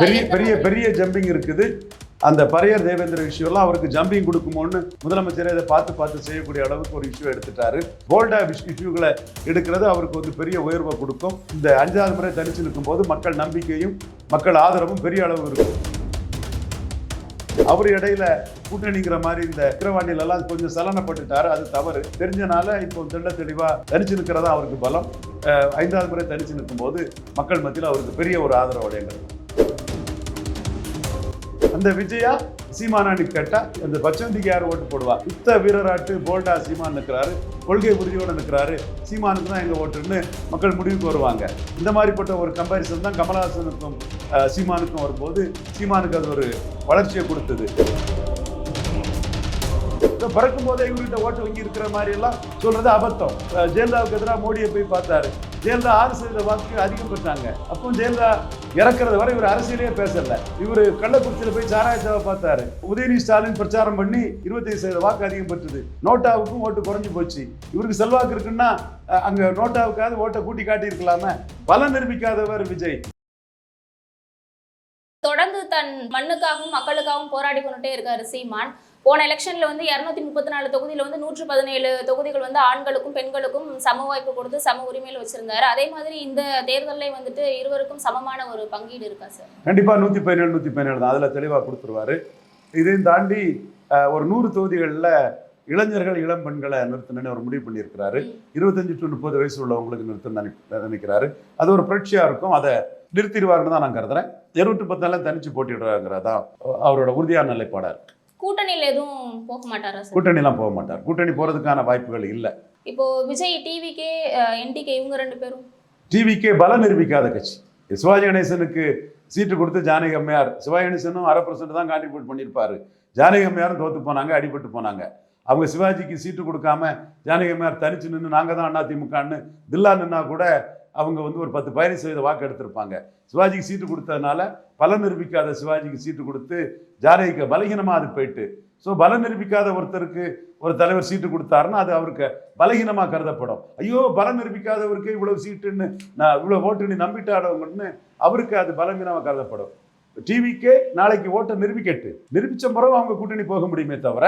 பெரிய பெரிய பெரிய ஜம்பிங் இருக்குது. அந்த பரையர் தேவேந்திர விஷயம்லாம் அவருக்கு ஜம்பிங் கொடுக்குமோன்னு முதலமைச்சரே இதை பார்த்து பார்த்து செய்யக்கூடிய அளவுக்கு ஒரு இஷ்யூ எடுத்துட்டாரு. போல்டா இஷ்யூகளை எடுக்கிறது அவருக்கு வந்து பெரிய உயர்வை கொடுக்கும். இந்த அஞ்சாவது முறை தனிச்சு நிற்கும் போது மக்கள் நம்பிக்கையும் மக்கள் ஆதரவும் பெரிய அளவு இருக்கும். அவர் இடையில கூட்டணிங்கிற மாதிரி இந்த விக்கிரவாண்டியில எல்லாம் கொஞ்சம் சலனப்பட்டுட்டாரு. அது தவறு. தெரிஞ்சனால இப்போ தெள்ள தெளிவா தனிச்சு நிற்கிறதா அவருக்கு பலம். ஐந்தாவது முறை தனிச்சு நிற்கும் போது மக்கள் மத்தியில் அவருக்கு பெரிய ஒரு ஆதரவு அடைகிறது அந்த விஜயா சீமானான்னு கேட்டா அந்த பச்சவந்திக்கு யார் ஓட்டு போடுவா? இத்த வீரராட்டு போல்டா சீமான் நிற்கிறாரு கொள்கை உறுதியோடு நிற்கிறாரு சீமானுக்கு தான் எங்க ஓட்டுன்னு மக்கள் முடிவுக்கு வருவாங்க. இந்த மாதிரிப்பட்ட ஒரு கம்பாரிசன் தான் கமலஹாசனுக்கும் சீமானுக்கும் வரும்போது சீமானுக்கு அது ஒரு வளர்ச்சியை கொடுத்தது. இப்போ பிறக்கும் போதே இவர்கிட்ட ஓட்டு வங்கி இருக்கிற மாதிரி எல்லாம் சொல்றது அபத்தம். ஜெயலலிதாவுக்கு எதிராக மோடியை போய் பார்த்தாரு. ஜெயலலிதா ஆறு சதவீத வாக்கு அதிகம் பெற்றாங்க அப்போ ஜெயலலிதா இறக்குறது வரை இவர் அரசியலே பேசல. இவர் கள்ளக்குறிச்சியில போய் சாராயத்தை பார்த்தாரு. உதயநிதி ஸ்டாலின் பிரச்சாரம் பண்ணி இருபத்தைந்து சதவீத வாக்கு அதிகம் பெற்றது. நோட்டாவுக்கும் ஓட்டு குறைஞ்சு போச்சு. இவருக்கு செல்வாக்கு இருக்குன்னா அங்க நோட்டாவுக்காவது ஓட்டை கூட்டி காட்டி இருக்கலாமே பலம் நிரூபிக்காதவர் விஜய். தொடர்ந்து தன் மண்ணுக்காகவும் மக்களுக்காகவும் போராடி கொண்டுட்டே இருக்காரு சீமான். போன எலெக்ஷன்ல வந்து இருநூத்தி முப்பத்தி நாலு தொகுதியில வந்து நூற்று பதினேழு தொகுதிகள் வந்து ஆண்களுக்கும் பெண்களுக்கும் சம வாய்ப்பு கொடுத்து சம உரிமையில வச்சிருந்தாரு. அதே மாதிரி இந்த தேர்தலில் வந்துட்டு இருவருக்கும் சமமான ஒரு பங்கீடு இருக்கா சார்? கண்டிப்பா நூத்தி பதினேழு நூத்தி பதினேழு தான். அதுல தெளிவா கொடுத்துருவாரு. இதையும் தாண்டி ஒரு நூறு தொகுதிகளில் இளைஞர்கள் இளம் பெண்களை நிறுத்தணும்னு ஒரு முடிவு பண்ணியிருக்கிறாரு. இருபத்தஞ்சு டு முப்பது வயசு உள்ளவங்களுக்கு நினை- நினைக்கிறாரு. அது ஒரு புரட்சியா இருக்கும். அதை நிறுத்திடுவாருன்னு தான் நான் கருதுறேன். இருநூற்றி பத்தாலும் தனிச்சு போட்டிடுறாங்கிறதா அவரோட உறுதியான நிலைப்பாடா இருக்கு. கூட்டணியில எதுவும் போக மாட்டாரா சார்? கூட்டணிலாம் போக மாட்டார். கூட்டணி போறதுக்கான வாய்ப்புகள் இல்லை. இப்போ விஜய் டிவிக்கே என்டிகே இவங்க ரெண்டு பேரும்? டிவிக்கே பலம் நிரூபிக்காத கட்சி. சிவாஜி கணேசனுக்கு சீட்டு கொடுத்து ஜானகி அம்மையார் சிவாஜி கணேசனும் அரை பர்சன்ட் தான் கான்ட்ரிபியூட் பண்ணியிருப்பாரு ஜானகி அம்மையாரும் தோத்து போனாங்க அடிபட்டு போனாங்க. அவங்க சிவாஜிக்கு சீட்டு கொடுக்காம ஜானகி அம்மையார் தனிச்சு நின்று நாங்கள் தான் அதிமுகன்னு தில்லா நின்னா கூட அவங்க வந்து ஒரு பத்து பதினஞ்சு சதவீத வாக்கு எடுத்திருப்பாங்க. சிவாஜிக்கு சீட்டு கொடுத்ததுனால பலம் நிரூபிக்காத சிவாஜிக்கு சீட்டு கொடுத்து ஜானகிக்கு பலகீனமாக அது போயிட்டு. ஸோ பலம் நிரூபிக்காத ஒருத்தருக்கு ஒரு தலைவர் சீட்டு கொடுத்தாருன்னா அது அவருக்கு பலகீனமாக கருதப்படும். ஐயோ பலம் நிரூபிக்காதவருக்கு இவ்வளோ சீட்டுன்னு நான் இவ்வளோ ஓட்டு நம்பிட்டாடவங்கன்னு அவருக்கு அது பலவீனமாக கருதப்படும். டிவிக்கே நாளைக்கு ஓட்டை நிரூபிக்கட்டு. நிரூபிச்ச முறை அவங்க கூட்டணி போக முடியுமே தவிர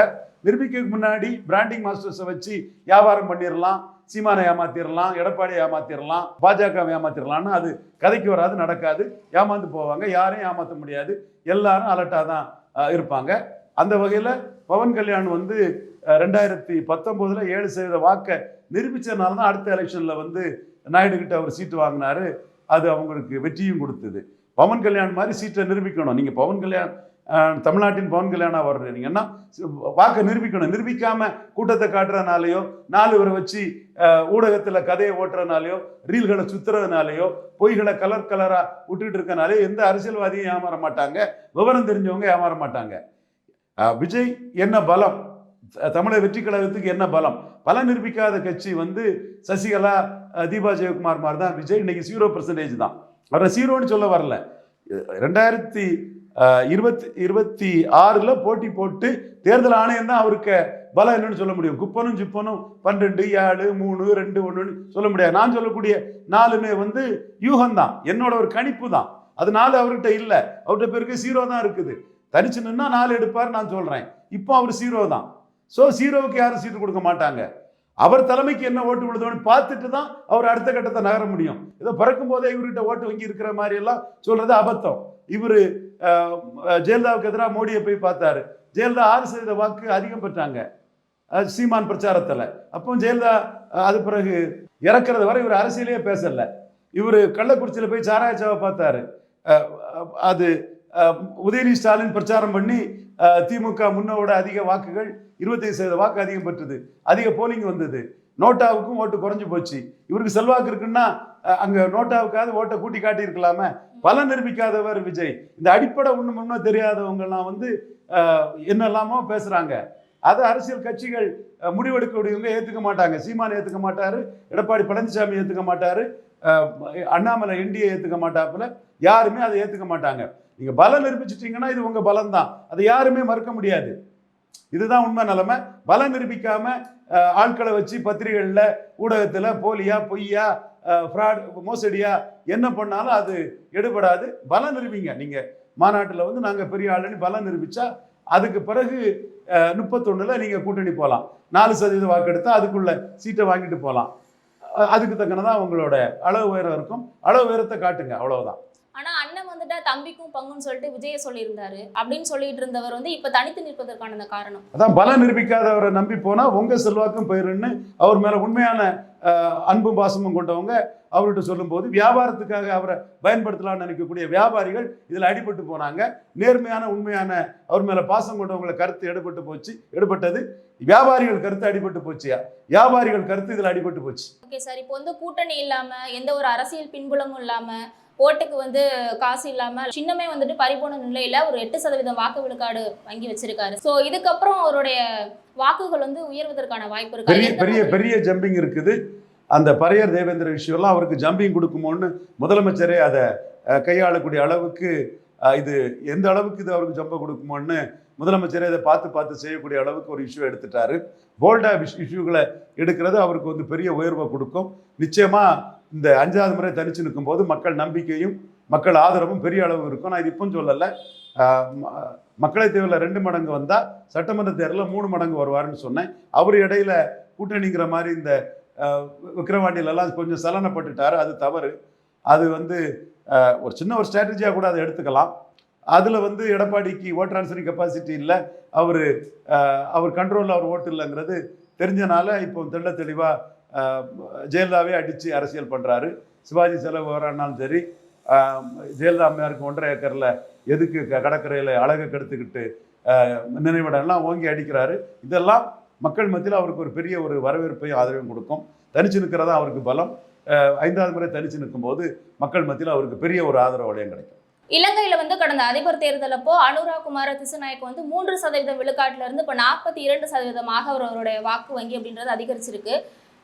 நிரூபிக்க முன்னாடி பிராண்டிங் மாஸ்டர்ஸை வச்சு வியாபாரம் பண்ணிடலாம் சீமானை ஏமாத்திரலாம் எடப்பாடியை ஏமாத்திரலாம் பாஜக ஏமாத்திரலாம்னு அது கதைக்கு வராது நடக்காது. ஏமாந்து போவாங்க யாரையும் ஏமாற்ற முடியாது. எல்லாரும் அலர்ட்டாக தான் இருப்பாங்க. அந்த வகையில் பவன் கல்யாண் வந்து ரெண்டாயிரத்தி பத்தொம்போதில் ஏழு சதவீத வாக்கை நிரூபிச்சதுனால தான் அடுத்த எலெக்ஷனில் வந்து நாயுடு கிட்ட அவர் சீட்டு வாங்கினாரு. அது அவங்களுக்கு வெற்றியும் கொடுத்தது. பவன் கல்யாண் மாதிரி சீட்டை நிரூபிக்கணும். நீங்கள் பவன் கல்யாண் தமிழ்நாட்டின் பவன் கல்யாணா வர்றீங்கன்னா வாக்கை நிரூபிக்கணும்? நிரூபிக்காம கூட்டத்தை காட்டுறதுனாலையோ நாலு பேரை வச்சு ஊடகத்தில் கதையை ஓட்டுறதுனாலையோ ரீல்களை சுத்துறதுனாலையோ பொய்களை கலர் கலராக விட்டுட்டு இருக்கனாலே எந்த அரசியல்வாதியும் ஏமாற மாட்டாங்க. விவரம் தெரிஞ்சவங்க ஏமாற மாட்டாங்க. விஜய் என்ன பலம்? தமிழக வெற்றி கழகத்துக்கு என்ன பலம்? பலம் நிரூபிக்காத கட்சி வந்து சசிகலா தீபா ஜெயக்குமார் மாதிரி தான் விஜய் இன்னைக்கு ஜீரோ பர்சன்டேஜ் தான். அவரை ஜீரோன்னு சொல்ல வரல. ரெண்டாயிரத்தி இருபத்தி இருபத்தி ஆறில் போட்டி போட்டு தேர்தல் ஆணையம் தான் அவருக்கு பலம் என்னன்னு சொல்ல முடியும். குப்பனும் சிப்பனும் பன்னெண்டு ஏழு மூணு ரெண்டு ஒன்றுன்னு சொல்ல முடியாது. நான் சொல்லக்கூடிய நாலுமே வந்து யூகம் தான். என்னோட ஒரு கணிப்பு தான். அது நாலு அவர்கிட்ட இல்லை. அவர்கிட்ட பேருக்கு சீரோ தான் இருக்குது. தனிச்சு நின்னா நாலு எடுப்பார் நான் சொல்றேன். இப்போ அவர் சீரோ தான். ஸோ சீரோவுக்கு யாரும் சீட்டு கொடுக்க மாட்டாங்க. அவர் தலைமைக்கு என்ன ஓட்டு விழுதோன்னு பார்த்துட்டு தான் அவர் அடுத்த கட்டத்தை நகர முடியும். ஏதோ பிறக்கும் போதே இவர்கிட்ட ஓட்டு வங்கி இருக்கிற மாதிரி எல்லாம் சொல்றது அபத்தம். இவர் ஜெயலலிதாவுக்கு எதிராக மோடியை போய் பார்த்தாரு. ஜெயலலிதா ஆறு சதவீத வாக்கு அதிகம் பெற்றாங்க. சீமான் பிரச்சாரத்தில். அப்போ ஜெயலலிதா அது பிறகு இறக்குறது வரை இவர் அரசியலே பேசலை. இவர் கள்ளக்குறிச்சியில் போய் சாராயச்சாவை பார்த்தாரு. அது உதயநிதி ஸ்டாலின் பிரச்சாரம் பண்ணி திமுக முன்னோட அதிக வாக்குகள் இருபத்தைந்து சதவீத வாக்கு அதிகம் பெற்றது. அதிக போலிங் வந்தது. நோட்டாவுக்கும் ஓட்டு குறைஞ்சு போச்சு. இவருக்கு செல்வாக்கு இருக்குன்னா அங்கே நோட்டாவுக்காவது ஓட்டை கூட்டி காட்டியிருக்கலாமே. பல பலம் நிரூபிக்காதவர் விஜய். இந்த அடிப்படை ஒன்று முன்னே தெரியாதவங்கெல்லாம் வந்து என்னெல்லாமோ பேசுகிறாங்க அதை அரசியல் கட்சிகள் அஹ், முடிவெடுக்கக்கூடியவங்க ஏற்றுக்க மாட்டாங்க. சீமான் ஏற்றுக்க மாட்டார் எடப்பாடி பழனிசாமி ஏற்றுக்க மாட்டார் அண்ணாமலை என்டிஏ ஏற்றுக்க மாட்டாப்புல யாருமே அதை ஏற்றுக்க மாட்டாங்க. நீங்கள் பலம் நிரூபிச்சிட்டிங்கன்னா இது உங்கள் பலம் தான் அதை யாருமே மறுக்க முடியாது. இதுதான் உண்மை நிலைமை. பலம் நிரூபிக்காமல் ஆட்களை வச்சு பத்திரிகைகளில் ஊடகத்தில் போலியா பொய்யா ஃப்ராட் மோசடியா என்ன பண்ணாலும் அது எடுபடாது. பலம் நிரூபிங்க. நீங்கள் மாநாட்டில் வந்து நாங்கள் பெரிய ஆளுன்னு பலம் நிரூபித்தா அதுக்கு பிறகு முப்பத்தொன்னில் நீங்கள் கூட்டணி போகலாம் நாலு சதவீத வாக்கு எடுத்தால் அதுக்குள்ள சீட்டை வாங்கிட்டு போகலாம் அதுக்கு தக்கனதான் உங்களோட அளவு உயரம் இருக்கும். அளவு உயரத்தை காட்டுங்க. அவ்வளோதான் அண்ணன் வந்துட்டா தம்பிக்கும் பங்குன்னு சொல்லிட்டு விஜய சொல்லியிருந்தாரு. அப்படின்னு சொல்லிட்டு இருந்தவர் வந்து இப்ப தனித்து நிற்பதற்கான அந்த காரணம். அதான் பலம் நிரூபிக்காதவரை நம்பி போனா உங்க செல்வாக்கும் போயிருன்னு அவர் மேல உண்மையான அன்பும் பாசமும் கொண்டவங்க அவர்கிட்ட சொல்லும்போது வியாபாரத்துக்காக அவரை பயன்படுத்தலாம்னு நினைக்கக்கூடிய வியாபாரிகள் இதுல அடிபட்டு போனாங்க. நேர்மையான உண்மையான அவர் மேல பாசம் கொண்டவங்களை கருத்து எடுபட்டு போச்சு எடுபட்டது. வியாபாரிகள் கருத்து அடிபட்டு போச்சியா? வியாபாரிகள் கருத்து இதுல அடிபட்டு போச்சு. ஓகே சார் இப்போ வந்து கூட்டணி இல்லாம எந்த ஒரு அரசியல் பின்புலமும் இல்லாம ஓட்டுக்கு வந்து காசு இல்லாம சின்னமே வந்துட்டு பறிபோன நிலையில ஒரு எட்டு சதவீதம் வாக்கு விழுக்காடு வாங்கி வச்சிருக்காரு. சோ இதுக்கப்புறம் அவருடைய வாக்குகள் வந்து உயர்வதற்கான வாய்ப்பு இருக்கா. பெரிய பெரிய? பெரிய ஜம்பிங் இருக்குது. அந்த பரையர் தேவேந்திர விஷயம்லாம் அவருக்கு ஜம்பிங் கொடுக்குமோன்னு முதலமைச்சரே அதை கையாளக்கூடிய அளவுக்கு இது எந்த அளவுக்கு இது அவருக்கு ஜம்ப கொடுக்குமோன்னு முதலமைச்சரே இதை பார்த்து பார்த்து செய்யக்கூடிய அளவுக்கு ஒரு இஷ்யூ எடுத்துட்டாரு. போல்டா இஷ்யூகளை எடுக்கிறது அவருக்கு வந்து பெரிய உயர்வை கொடுக்கும். நிச்சயமா இந்த அஞ்சாவது முறை தனிச்சு நிற்கும்போது மக்கள் நம்பிக்கையும் மக்கள் ஆதரவும் பெரிய அளவு இருக்கும். நான் இது இப்போ சொல்லலை. மக்களைத் ம- தேர்தலில் ரெண்டு மடங்கு வந்தால் சட்டமன்ற தேர்தலில் மூணு மடங்கு வருவாருன்னு சொன்னேன். அவர் இடையில கூட்டணிங்கிற மாதிரி இந்த அஹ், கொஞ்சம் சலனப்பட்டுட்டார். அது தவறு. அது வந்து ஒரு சின்ன ஒரு ஸ்ட்ராட்டஜியாக கூட அதை எடுத்துக்கலாம். அதில் வந்து எடப்பாடிக்கு ஓட் ட்ரான்ஸ்ஃபரிங் கெப்பாசிட்டி இல்லை. அவர் அவர் கண்ட்ரோலில் அவர் ஓட்டு இல்லைங்கிறது தெரிஞ்சனால இப்போ தெள்ள தெளிவாக ஜெயலலிதாவே அடித்து அரசியல் பண்ணுறாரு சிவாஜி செலவு வரானாலும் சரி ஜெயலலிதா அம்மையாருக்கு ஒன்றரை ஏக்கரில் எதுக்கு க- கடற்கரையில் அழகை கெடுத்துக்கிட்டு நினைவிடம்லாம் ஓங்கி அடிக்கிறாரு. இதெல்லாம் மக்கள் மத்தியில் அவருக்கு ஒரு பெரிய ஒரு வரவேற்பையும் ஆதரவையும் கொடுக்கும். தனிச்சு நிற்கிறதா அவருக்கு பலம். ஐந்தாவது முறை தனிச்சு நிற்கும்போது மக்கள் மத்தியில் அவருக்கு பெரிய ஒரு ஆதரவு வளையம் கிடைக்கும். இலங்கையில வந்து கடந்த அதிபர் தேர்தல் அப்போ அனுரா குமார திசுநாயக் வந்து மூன்று சதவீதம் விழுக்காட்டுல இருந்து இப்ப நாற்பத்தி இரண்டு சதவீதமாக அவர் அவருடைய வாக்கு வங்கி அப்படின்றது அதிகரிச்சிருக்கு.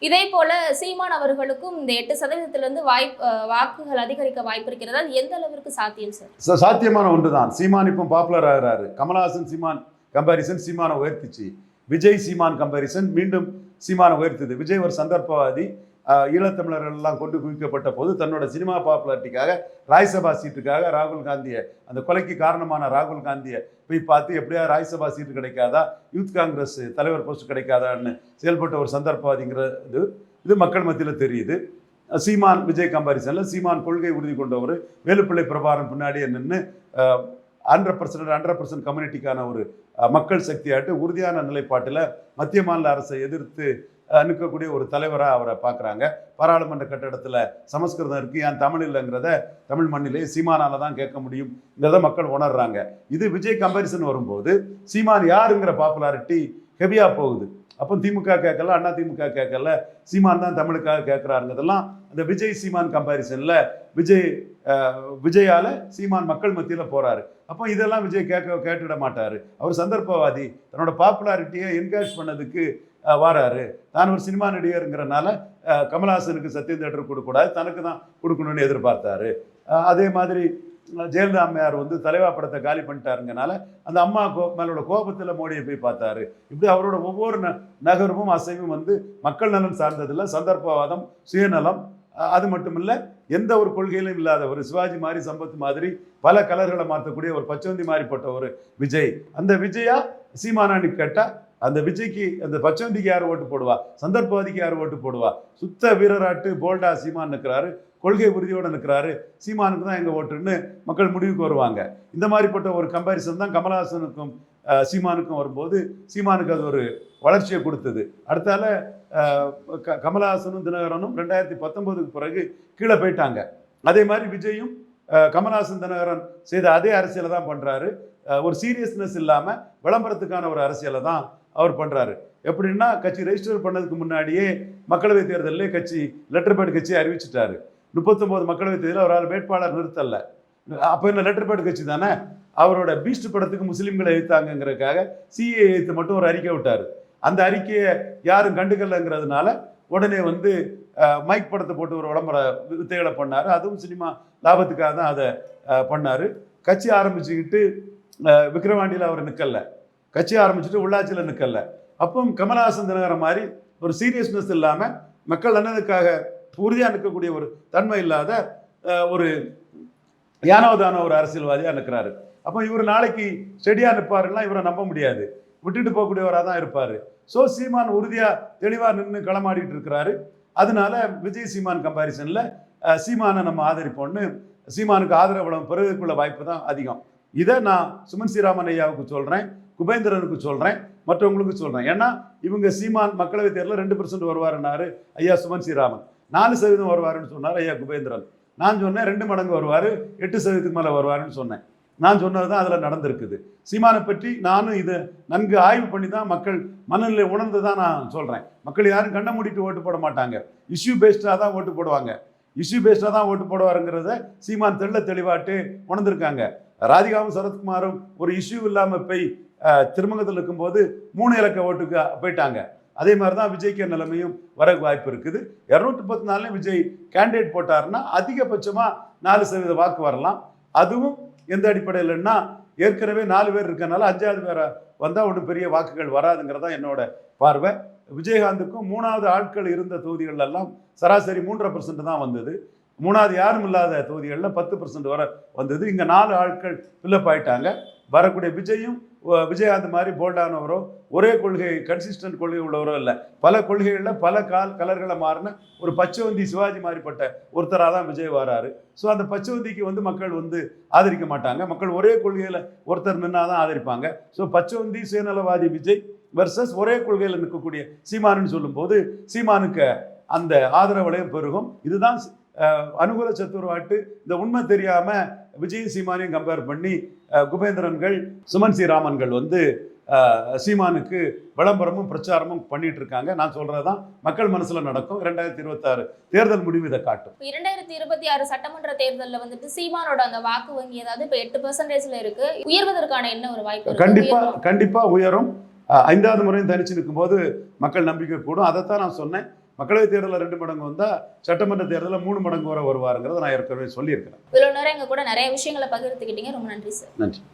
இதே போல சீமான் அவர்களுக்கும் இந்த எட்டு சதவீதத்திலிருந்து வாய்ப்பு அஹ் வாக்குகள் அதிகரிக்க வாய்ப்பு இருக்கிறதா எந்த அளவிற்கு சாத்தியம் சார்? சாத்தியமான ஒன்று தான் சீமான் இப்போ பாப்புலர் ஆகிறாரு. கமலஹாசன் சீமான் கம்பாரிசன் சீமானை உயர்த்திச்சு. விஜய் சீமான் கம்பாரிசன் மீண்டும் சீமானை உயர்த்துது. விஜய் ஒரு சந்தர்ப்பவாதி. ஈழத்தமிழர்கள் எல்லாம் கொண்டு குவிக்கப்பட்ட போது தன்னோட சினிமா பாப்புலாரிட்டிக்காக ராஜ்யசபா சீட்டுக்காக ராகுல் காந்தியை அந்த கொலைக்கு காரணமான ராகுல் காந்தியை போய் பார்த்து எப்படியா ராஜ்யசபா சீட்டு கிடைக்காதா யூத் காங்கிரஸ் தலைவர் போஸ்ட் கிடைக்காதான்னு செயல்பட்ட ஒரு சந்தர்ப்பவாதிங்கிறது இது மக்கள் மத்தியில் தெரியுது. சீமான் விஜய் கம்பாரிசனில் சீமான் கொள்கை உறுதி கொண்டவர் வேலுப்பிள்ளை பிரபாரம் பின்னாடியே நின்று ஹண்ட்ரட் பர்சன்ட் ஹண்ட்ரட் பர்சன்ட் கம்யூனிட்டிக்கான ஒரு மக்கள் சக்தியாட்டு உறுதியான நிலைப்பாட்டில் மத்திய மாநில அரசை எதிர்த்து நிற்கக்கூடிய ஒரு தலைவராக அவரை பார்க்குறாங்க. பாராளுமன்ற கட்டடத்தில் சமஸ்கிருதம் இருக்குது ஏன் தமிழ் இல்லைங்கிறத தமிழ் மண்ணிலே சீமானால் தான் கேட்க முடியுங்கிறத மக்கள் உணர்றாங்க. இது விஜய் கம்பாரிசன் வரும்போது சீமான் யாருங்கிற பாப்புலாரிட்டி ஹெவியாக போகுது. அப்போ திமுக கேட்கல அண்ணா திமுக கேட்கல சீமான் தான் தமிழுக்காக கேட்குறாருங்கிறதெல்லாம் அந்த விஜய் சீமான் கம்பாரிசனில் விஜய் விஜயால சீமான் மக்கள் மத்தியில் போகிறாரு அப்போ இதெல்லாம் விஜய் கேட்க கேட்டுட மாட்டார். அவர் சந்தர்ப்பவாதி தன்னோட பாப்புலாரிட்டியை என்கரேஜ் பண்ணதுக்கு வாராரு. தான் ஒரு சினிமா நடிகருங்கிறனால கமல்ஹாசனுக்கு சத்யம் தேட்டர் கொடுக்கக்கூடாது தனக்கு தான் கொடுக்கணும்னு எதிர்பார்த்தாரு. அதே மாதிரி ஜெயலலிதா அம்மையார் வந்து தலைவா படத்தை காலி பண்ணிட்டாருங்கனால அந்த அம்மா கோ மேலோட கோபத்தில் மோடியை போய் பார்த்தாரு. இப்படி அவரோட ஒவ்வொரு ந நகர்வும் அசைவும் வந்து மக்கள் நலன் சார்ந்ததில்லை சந்தர்ப்பவாதம் சுயநலம் அது மட்டும் இல்லை எந்த ஒரு கொள்கையிலும் இல்லாத ஒரு சிவாஜி மாதிரி சம்பத் மாதிரி பல கலர்களை மாற்றக்கூடிய ஒரு பச்சவந்தி மாதிரிப்பட்ட ஒரு விஜய். அந்த விஜயா சீமானான்னு கேட்டால் அந்த விஜய்க்கு அந்த பச்சவந்திக்கு யார் ஓட்டு போடுவா? சந்தர்ப்பவாதிக்கு யார் ஓட்டு போடுவா? சுத்த வீரராட்டு போல்டா சீமான் நிற்கிறாரு கொள்கை உறுதியோடு நிற்கிறாரு சீமானுக்கு தான் எங்கள் ஓட்டுன்னு மக்கள் முடிவுக்கு வருவாங்க. இந்த மாதிரிப்பட்ட ஒரு கம்பாரிசன் தான் கமல்ஹாசனுக்கும் சீமானுக்கும் வரும்போது சீமானுக்கு அது ஒரு வளர்ச்சியை கொடுத்தது. அடுத்தால க- கமலஹாசனும் தினகரனும் ரெண்டாயிரத்தி பத்தொன்பதுக்கு பிறகு கீழே போயிட்டாங்க. அதே மாதிரி விஜயும் கமல்ஹாசன் கமலஹாசன் தினகரன் செய்த அதே அரசியலை தான் பண்ணுறாரு ஒரு சீரியஸ்னஸ் இல்லாமல் விளம்பரத்துக்கான ஒரு அரசியலை தான் அவர் பண்ணுறாரு எப்படின்னா கட்சி ரெஜிஸ்டர் பண்ணதுக்கு முன்னாடியே மக்களவை தேர்தலில் கட்சி லெட்டர் பேட் கட்சியை அறிவிச்சிட்டாரு. முப்பத்தொம்போது மக்களவை தேர்தலில் அவரால் வேட்பாளர் நிறுத்தலை. அப்போ என்ன லெட்டர் பேட் கட்சி தானே? அவரோட பீஸ்ட் படத்துக்கு முஸ்லீம்களை எழுத்தாங்கங்கிறதுக்காக சிஏ எழுத்து மட்டும் ஒரு அறிக்கை விட்டார். அந்த அறிக்கையை யாரும் கண்டுக்கலங்கிறதுனால உடனே வந்து மைக் படத்தை போட்டு ஒரு விளம்பர வித்தைகளை பண்ணார். அதுவும் சினிமா லாபத்துக்காக தான் அதை பண்ணார். கட்சி ஆரம்பிச்சுக்கிட்டு விக்ரவாண்டியில் அவர் நிற்கலை கட்சி ஆரம்பிச்சுட்டு உள்ளாட்சியில் நிற்கல அப்போ கமல்ஹாசன் தினகரன் மாதிரி ஒரு சீரியஸ்னஸ் இல்லாமல் மக்கள் நலனுக்காக உறுதியாக நிற்கக்கூடிய ஒரு தன்மை இல்லாத ஒரு யானவதான ஒரு அரசியல்வாதியாக நிற்கிறாரு அப்போ இவர் நாளைக்கு ஸ்டெடியாக நிற்பாருன்னா இவரை நம்ப முடியாது. விட்டுட்டு போகக்கூடியவராக தான் இருப்பார். ஸோ சீமான் உறுதியாக தெளிவாக நின்று களமாடிட்டு இருக்கிறாரு. அதனால விஜய் சீமான் கம்பாரிசனில் சீமானை நம்ம ஆதரிப்போம்னு சீமானுக்கு ஆதரவு பெறுவதற்குள்ள வாய்ப்பு தான் அதிகம். இதை நான் சுமன் ஸ்ரீராமன் ஐயாவுக்கு சொல்கிறேன் குபேந்திரனுக்கு சொல்கிறேன் மற்றவங்களுக்கு சொல்கிறேன் ஏன்னா இவங்க சீமான் மக்களவைத் தேர்தலில் ரெண்டு பர்சன்ட் வருவாருன்னாரு ஐயா சுமன் ஸ்ரீராமன் நாலு சதவீதம் வருவாருன்னு சொன்னார் ஐயா குபேந்திரன். நான் சொன்னேன் ரெண்டு மடங்கு வருவார் எட்டு சதவீதத்துக்கு மேலே வருவாருன்னு சொன்னேன். நான் சொன்னது தான் அதில் நடந்திருக்குது. சீமானை பற்றி நானும் இதை நன்கு ஆய்வு பண்ணி தான் மக்கள் மனநிலை உணர்ந்து தான் நான் சொல்கிறேன் மக்கள் யாரும் கண்ணை மூடிட்டு ஓட்டு போட மாட்டாங்க. இஷ்யூ பேஸ்டாக தான் ஓட்டு போடுவாங்க. இஷ்யூ பேஸ்டாக தான் ஓட்டு போடுவாருங்கிறத சீமான் தெள்ள தெளிவாட்டு உணர்ந்திருக்காங்க. ராதிகாவும் சரத்குமாரும் ஒரு இஷ்யூ இல்லாமல் போய் திருமங்கத்தில் இருக்கும்போது மூணு இலக்க ஓட்டுக்கு போயிட்டாங்க. அதே மாதிரி தான் விஜய்க்கு நிலைமையும் வர வாய்ப்பு இருக்குது. இரநூத்தி பத்து நாள்லையும் விஜய் கேண்டிடேட் போட்டாருன்னா அதிகபட்சமாக நாலு சதவீத வாக்கு வரலாம். அதுவும் எந்த அடிப்படையில்னா ஏற்கனவே நாலு பேர் இருக்கனால அஞ்சாவது பேரை வந்தால் ஒன்றும் பெரிய வாக்குகள் வராதுங்கிறதா என்னோட பார்வை. விஜயகாந்துக்கும் மூணாவது ஆட்கள் இருந்த தொகுதிகள் எல்லாம் சராசரி மூன்றரை பர்சன்ட் தான் வந்தது. மூணாவது யாரும் இல்லாத தொகுதிகளில் பத்து பர்சன்ட் வர வந்தது. இங்கே நாலு ஆட்கள் ஃபில்லப் ஆயிட்டாங்க. வரக்கூடிய விஜயும் விஜயகாந்த் மாதிரி போல்டானவரோ ஒரே கொள்கை கன்சிஸ்டன்ட் கொள்கை உள்ளவரோ இல்லை. பல கொள்கைகளில் பல கால் கலர்களை மாறின ஒரு பச்சவந்தி சிவாஜி மாதிரிப்பட்ட ஒருத்தராக தான் விஜய் வராரு. ஸோ அந்த பச்சவந்திக்கு வந்து மக்கள் வந்து ஆதரிக்க மாட்டாங்க. மக்கள் ஒரே கொள்கையில் ஒருத்தர் நின்னா தான் ஆதரிப்பாங்க. ஸோ பச்சவந்தி சுயநலவாதி விஜய் வெர்சஸ் ஒரே கொள்கையில் நிற்கக்கூடிய சீமானுன்னு சொல்லும்போது சீமானுக்கு அந்த ஆதரவலையும் பெருகும். இதுதான் அனுகூல சத்துருவாட்டு இந்த உண்மை தெரியாம விஜய் சீமானையும் கம்பேர் பண்ணி குபேந்திரன்கள் சுமன் ஸ்ரீராமன்கள் வந்து சீமானுக்கு விளம்பரமும் பிரச்சாரமும் பண்ணிட்டு இருக்காங்க நான் சொல்றதுதான் மக்கள் மனசுல நடக்கும். ரெண்டாயிரத்தி இருபத்தாறு தேர்தல் முடிவு இதை காட்டும். இரண்டாயிரத்தி இருபத்தி ஆறு சட்டமன்ற தேர்தல்ல வந்துட்டு சீமானோட அந்த வாக்கு வங்கி ஏதாவது இப்ப எட்டு பெர்சன்டேஜ்ல இருக்கு. உயர்வதற்கான என்ன ஒரு வாய்ப்பு? கண்டிப்பா? கண்டிப்பா உயரும். ஐந்தாவது முறையும் தனிச்சு நிற்கும்போது மக்கள் நம்பிக்கை கூடும். அதைத்தான் நான் சொன்னேன். மக்களவைத் தேர்தலில் ரெண்டு மடங்கு வந்தா சட்டமன்ற தேர்தலில் மூணு மடங்கு வர வருவாருங்கிறத நான் ஏற்கனவே சொல்லியிருக்கிறேன். இவ்வளவு நேரம் எங்க கூட நிறைய விஷயங்களை பகிர்ந்துக்கிட்டீங்க. ரொம்ப நன்றி சார். நன்றி.